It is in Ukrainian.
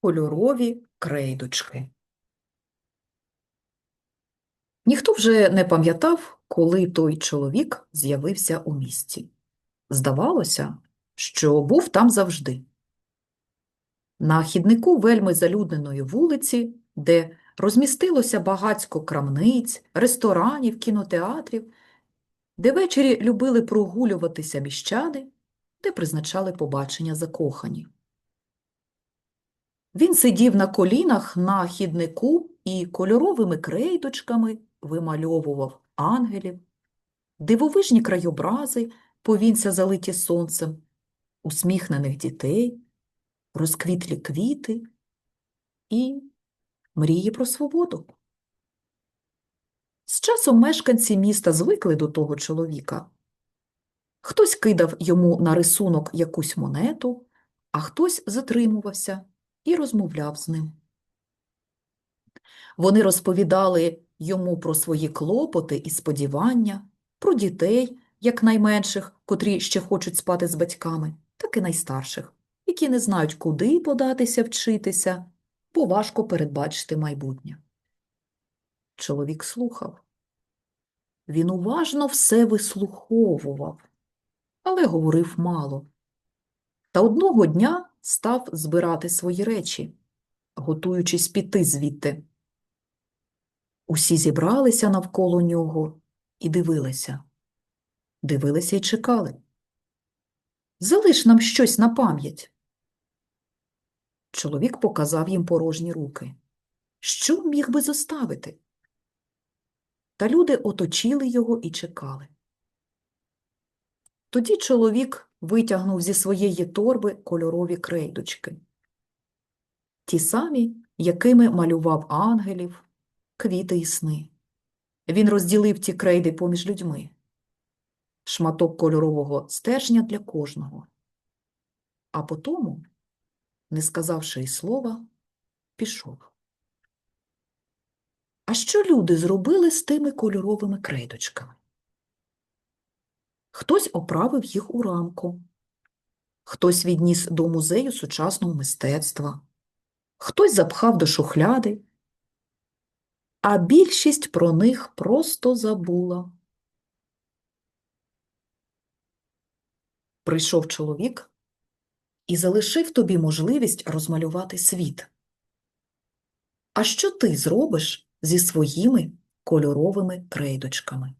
Кольорові крейдочки. Ніхто вже не пам'ятав, коли той чоловік з'явився у місті. Здавалося, що був там завжди. На хіднику вельми залюдненої вулиці, де розмістилося багацько крамниць, ресторанів, кінотеатрів, де ввечері любили прогулюватися міщани, де призначали побачення закохані. Він сидів на колінах на хіднику і кольоровими крейдочками вимальовував ангелів, дивовижні краєобрази, повінця залиті сонцем, усміхнених дітей, розквітлі квіти і мрії про свободу. З часом мешканці міста звикли до того чоловіка. Хтось кидав йому на рисунок якусь монету, а хтось затримувався і розмовляв з ним. Вони розповідали йому про свої клопоти і сподівання, про дітей, як найменших, котрі ще хочуть спати з батьками, так і найстарших, які не знають, куди податися вчитися, бо важко передбачити майбутнє. Чоловік слухав. Він уважно все вислуховував, але говорив мало. Та одного дня став збирати свої речі, готуючись піти звідти. Усі зібралися навколо нього і дивилися. Дивилися і чекали. Залиш нам щось на пам'ять. Чоловік показав їм порожні руки. Що міг би зоставити? Та люди оточили його і чекали. Тоді чоловік витягнув зі своєї торби кольорові крейдочки. Ті самі, якими малював ангелів, квіти і сни. Він розділив ті крейди поміж людьми. Шматок кольорового стержня для кожного. А потому, не сказавши й слова, пішов. А що люди зробили з тими кольоровими крейдочками? Хтось оправив їх у рамку, хтось відніс до музею сучасного мистецтва, хтось запхав до шухляди, а більшість про них просто забула. Прийшов чоловік і залишив тобі можливість розмалювати світ. А що ти зробиш зі своїми кольоровими крейдочками?